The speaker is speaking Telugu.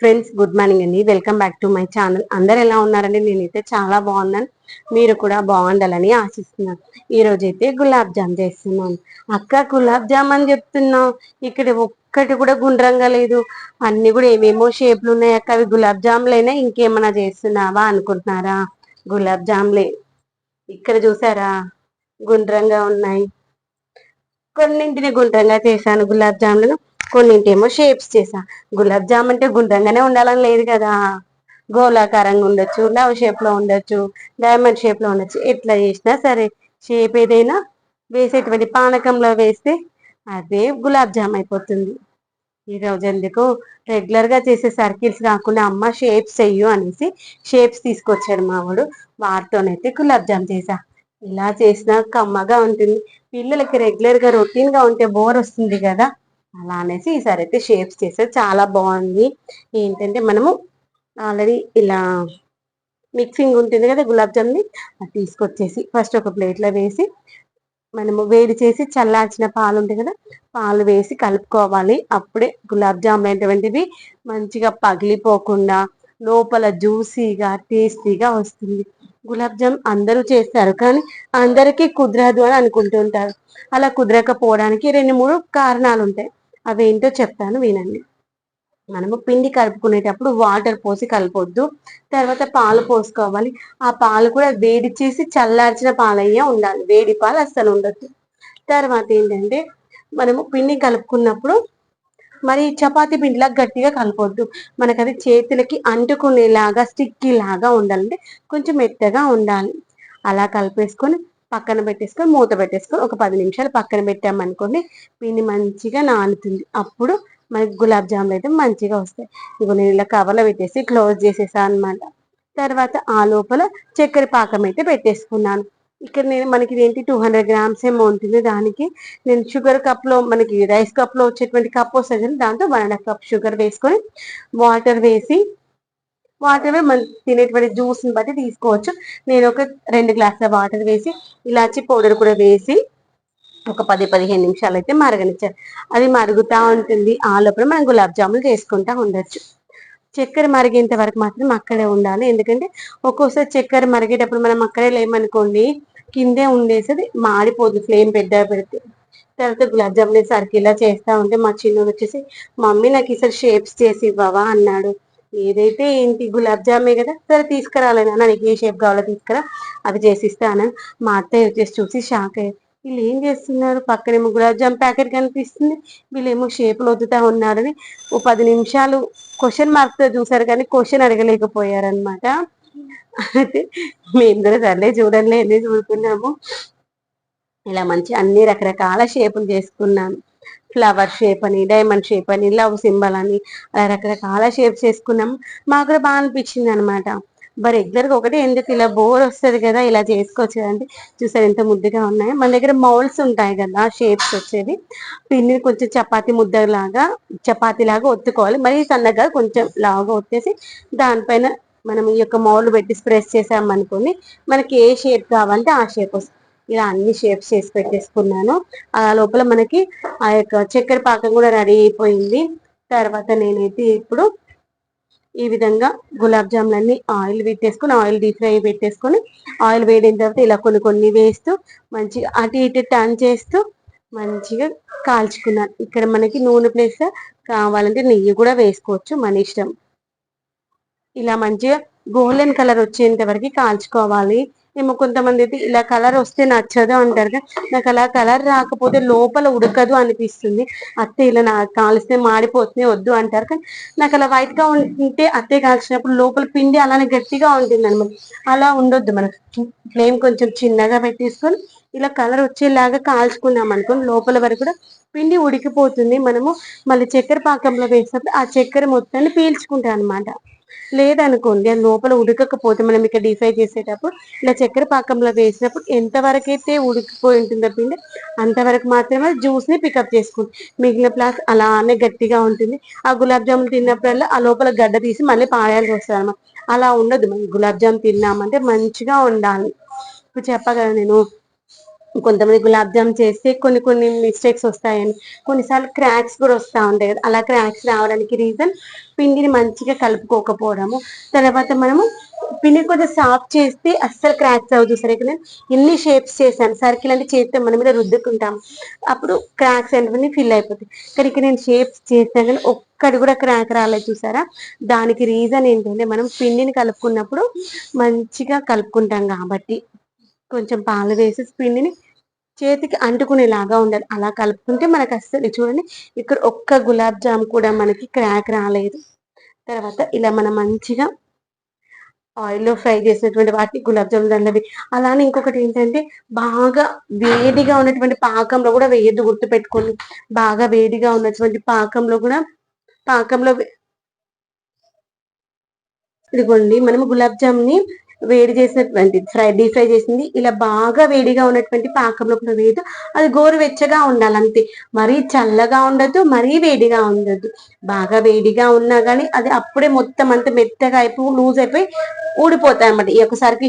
ఫ్రెండ్స్ గుడ్ మార్నింగ్ అండి. Welcome back to my channel అందరు ఎలా ఉన్నారండి? నేనైతే చాలా బాగున్నాను. మీరు కూడా బాగుండాలని ఆశిస్తున్నాను. ఈరోజు అయితే గులాబ్ జామ్ చేస్తున్నాను. అక్క గులాబ్ జామ్ అని చెప్తున్నావు. ఇక్కడ ఒక్కటి కూడా గుండ్రంగా లేదు. అన్ని కూడా ఏమేమో షేప్లు ఉన్నాయి అక్క. అవి గులాబ్ జామ్లైనా ఇంకేమైనా చేస్తున్నావా అనుకుంటున్నారా? గులాబ్ జామ్లే. ఇక్కడ చూసారా? గుండ్రంగా ఉన్నాయి. కొన్నింటిని గుండ్రంగా చేశాను గులాబ్ జామ్లను. కొన్నింటేమో షేప్స్ చేసా గులాబ్ జామ్ అంటే గుండ్రంగానే ఉండాలని లేదు కదా. గోళాకారంగా ఉండొచ్చు లవ్ షేప్లో ఉండొచ్చు డైమండ్ షేప్లో ఉండొచ్చు ఎట్లా చేసినా సరే షేప్ ఏదైనా వేసేటువంటి పానకంలో వేస్తే అదే గులాబ్ జామ్ అయిపోతుంది. ఈరోజు ఎందుకు? రెగ్యులర్గా చేసే సర్కిల్స్ కాకుండా అమ్మ షేప్స్ చెయ్యు అనేసి షేప్స్ తీసుకొచ్చాడు మావాడు వాటితోనైతే గులాబ్ జామ్ చేసా ఇలా చేసినా కమ్మగా ఉంటుంది. పిల్లలకి రెగ్యులర్గా రొటీన్గా ఉంటే బోర్ వస్తుంది కదా. అలా అనేసి ఈసారి అయితే షేప్స్ చేసేది చాలా బాగుంది. ఏంటంటే మనము ఆల్రెడీ ఇలా మిక్సింగ్ ఉంటుంది కదా గులాబ్ జామ్ని అది తీసుకొచ్చేసి ఫస్ట్ ఒక ప్లేట్లో వేసి మనము వేడి చేసి చల్లార్చిన పాలు ఉంటాయి కదా పాలు వేసి కలుపుకోవాలి. అప్పుడే గులాబ్ జామ్ అనేటువంటివి మంచిగా పగిలిపోకుండా లోపల జ్యూసీగా టేస్టీగా వస్తుంది. గులాబ్ జామ్ అందరూ చేస్తారు కానీ అందరికీ కుదరదు అని అనుకుంటుంటారు అలా కుదరకపోవడానికి రెండు మూడు కారణాలు ఉంటాయి. అవేంటో చెప్తాను వినండి. మనము పిండి కలుపుకునేటప్పుడు వాటర్ పోసి కలపొద్దు. తర్వాత పాలు పోసుకోవాలి. ఆ పాలు కూడా వేడి చేసి చల్లార్చిన పాలయ్యే ఉండాలి. వేడి పాలు అస్సలు ఉండొద్దు. తర్వాత ఏంటంటే మనము పిండి కలుపుకున్నప్పుడు మరి చపాతి పిండిలా గట్టిగా కలపొద్దు. మనకు అది చేతులకి అంటుకునేలాగా స్టిక్కీ లాగా ఉండాలంటే కొంచెం మెత్తగా ఉండాలి. అలా కలిపేసుకొని పక్కన పెట్టేసుకొని మూత పెట్టేసుకొని ఒక పది నిమిషాలు పక్కన పెట్టామనుకోండి పిండి మంచిగా నానుతుంది. అప్పుడు మనకి గులాబ్ జాములు అయితే మంచిగా వస్తాయి. ఇక నేను ఇలా కవర్లో పెట్టేసి క్లోజ్ చేసేసాను అనమాట తర్వాత ఆ లోపల చక్కెర పాకం అయితే పెట్టేసుకున్నాను. ఇక్కడ నేను మనకి ఏంటి టూ హండ్రెడ్ గ్రామ్స్ ఏమో ఉంటుంది దానికి. నేను షుగర్ కప్లో మనకి రైస్ కప్లో వచ్చేటువంటి కప్ వస్తుంది దాంతో one and half cup sugar వేసుకొని వాటర్ వేసి వాటర్ మనం తినేటువంటి జ్యూస్ని బట్టి తీసుకోవచ్చు. నేను ఒక రెండు గ్లాసుల వాటర్ వేసి ఇలాచి పౌడర్ కూడా వేసి ఒక పది పదిహేను నిమిషాలు అయితే మరగనిచ్చారు అది మరుగుతూ ఉంటుంది. ఆ లోపల మనం గులాబ్ జాములు చేసుకుంటా ఉండొచ్చు. చక్కెర మరిగేంత వరకు మాత్రం అక్కడే ఉండాలి. ఎందుకంటే ఒక్కోసారి చక్కెర మరిగేటప్పుడు మనం అక్కడే లేమనుకోండి కిందే ఉండేసి మాడిపోదు ఫ్లేమ్ పెద్ద పెడితే. తర్వాత గులాబ్ జామున్ సరికి ఇలా చేస్తా ఉంటే మా చిన్నోడు వచ్చేసి మమ్మీ నాకు ఈసారి షేప్స్ చేసి ఇవ్వవా? అన్నాడు. ఏదైతే ఏంటి గులాబ్ జామే కదా సరే తీసుకురాలే నీకు ఏ షేప్ కావాలో తీసుకురా అది చేసిస్తాను మా అత్తయ్య వచ్చేసి చూసి షాక్ అయ్యారు వీళ్ళు ఏం చేస్తున్నారు? పక్కనేమో గులాబ్ జామ్ ప్యాకెట్ కనిపిస్తుంది. వీళ్ళేమో షేపులు వద్దుతా ఉన్నారని ఓ పది నిమిషాలు క్వశ్చన్ మార్క్తో చూసారు కానీ క్వశ్చన్ అడగలేకపోయారనమాట అయితే మేము కూడా సర్లే చూడండి ఎన్ని చూడుకున్నాము ఇలా మంచి అన్ని రకరకాల షేపులు చేసుకున్నాను ఫ్లవర్ షేప్ అని డైమండ్ షేప్ అని లవ్ సింబల్ అని అలా రకరకాల షేప్స్ చేసుకున్నాం మాకు కూడా బాగా అనిపించింది అనమాట మరి రెగ్యులర్గా ఒకటి ఎందుకు ఇలా బోర్ వస్తుంది కదా ఇలా చేసుకోవచ్చు అంటే చూసారు ఎంత ముద్దగా ఉన్నాయి. మన దగ్గర మౌల్స్ ఉంటాయి కదా షేప్స్ వచ్చేది పిండిని కొంచెం చపాతి ముద్దలాగా చపాతి లాగా ఒత్తుకోవాలి. మరి సన్నగా కొంచెం లాగా ఒత్తేసి దానిపైన మనం ఈ యొక్క మౌల్ పెట్టి స్ప్రెస్ చేసామనుకోండి మనకి ఏ షేప్ కావాలంటే ఆ షేప్ వస్తుంది. ఇలా అన్ని షేప్స్ చేసి పెట్టేసుకున్నాను. ఆ లోపల మనకి ఆ యొక్క చక్కెర పాకం కూడా రెడీ అయిపోయింది. తర్వాత నేనైతే ఇప్పుడు ఈ విధంగా గులాబ్ జాములన్నీ ఆయిల్ పెట్టేసుకొని ఆయిల్ డీప్ ఫ్రై పెట్టేసుకొని ఆయిల్ వేడిన తర్వాత ఇలా కొన్ని కొన్ని వేస్తూ మంచిగా అటు ఇటు టర్న్ చేస్తూ మంచిగా కాల్చుకున్నాను. ఇక్కడ మనకి నూనె ప్లేస్ కావాలంటే నెయ్యి కూడా వేసుకోవచ్చు మన ఇష్టం. ఇలా మంచిగా గోల్డెన్ కలర్ వచ్చేంత వరకు కాల్చుకోవాలి. ఏమో కొంతమంది అయితే ఇలా కలర్ వస్తే నచ్చదు అంటారు నాకు అలా కలర్ రాకపోతే లోపల ఉడకదు అనిపిస్తుంది. అత్తే ఇలా నాకు కాలిస్తే మాడిపోతుంది వద్దు అంటారు కానీ నాకు అలా వైట్గా ఉంటే అత్తే కాల్చినప్పుడు లోపల పిండి అలానే గట్టిగా ఉంటుంది అనమాట అలా ఉండొద్దు మనకు ఫ్లేమ్ కొంచెం చిన్నగా పెట్టేసుకొని ఇలా కలర్ వచ్చేలాగా కాల్చుకున్నాం అనుకోని లోపల వరకు కూడా పిండి ఉడికిపోతుంది. మనము మళ్ళీ చక్కెర పాకంలో వేసినప్పుడు ఆ చక్కెర మొత్తాన్ని పీల్చుకుంటాం అనమాట లేదనుకోండి అది లోపల ఉడకకపోతే మనం ఇక్కడ డిఫై చేసేటప్పుడు ఇలా చక్కెర పాకంలో వేసినప్పుడు ఎంతవరకు అయితే ఉడికిపోయి ఉంటుందో పిండి అంతవరకు మాత్రమే జ్యూస్ని పికప్ చేసుకుంటుంది మిగిలిన ప్లాస్ అలానే గట్టిగా ఉంటుంది. ఆ గులాబ్ జామున్ తిన్నప్పుడల్లా ఆ లోపల గడ్డ తీసి మళ్ళీ పాయాల్సి వస్తుంది అలా ఉండదు. మనం గులాబ్ జామ్ తిన్నామంటే మంచిగా ఉండాలి. ఇప్పుడు చెప్పగలను నేను కొంతమంది గులాబ్ జామ్ చేస్తే కొన్ని కొన్ని మిస్టేక్స్ వస్తాయని. కొన్నిసార్లు క్రాక్స్ కూడా వస్తూ ఉంటాయి కదా. అలా క్రాక్స్ రావడానికి రీజన్ పిండిని మంచిగా కలుపుకోకపోవడము. తర్వాత మనము పిండి కొంచెం సాఫ్ట్ చేస్తే అస్సలు క్రాక్స్ అవ్వదు. సరే నేను ఎన్ని షేప్స్ చేశాను? సర్కిల్ అంటే చేస్తే మన మీద రుద్దుకుంటాం. అప్పుడు క్రాక్స్ అనేవి ఫిల్ అయిపోతాయి. కానీ ఇక్కడ నేను షేప్స్ చేస్తాను కానీ ఒక్కటి కూడా క్రాక్ రాలేదు చూసారా? దానికి రీజన్ ఏంటంటే మనం పిండిని కలుపుకున్నప్పుడు మంచిగా కలుపుకుంటాం కాబట్టి. కొంచెం పాలు వేసి పిండిని చేతికి అంటుకునేలాగా ఉండాలి. అలా కలుపుకుంటే మనకు అస్సలు చూడండి ఇక్కడ ఒక్క గులాబ్ జామ్ కూడా మనకి క్రాక్ రాలేదు. తర్వాత ఇలా మనం మంచిగా ఆయిల్లో ఫ్రై చేసినటువంటి వాటిని గులాబ్ జామున్ దానిలోవి అలానే ఇంకొకటి ఏంటంటే బాగా వేడిగా ఉన్నటువంటి పాకంలో కూడా వేయద్దు గుర్తుపెట్టుకోండి బాగా వేడిగా ఉన్నటువంటి పాకంలో కూడా పాకంలో ఇదిగోండి మనము గులాబ్ జామ్ని వేడి చేసినటువంటి ఫ్రై డీప్ ఫ్రై చేసింది. ఇలా బాగా వేడిగా ఉన్నటువంటి పాకంలో కూడా వేయదు అది గోరువెచ్చగా ఉండాలి అంతే. మరీ చల్లగా ఉండదు మరీ వేడిగా ఉండదు బాగా వేడిగా ఉన్నా కానీ అది అప్పుడే మొత్తం అంతా మెత్తగా అయిపోయి లూజ్ అయిపోయి ఊడిపోతాయి అన్నమాట. ఈ యొక్క ఒకసారికి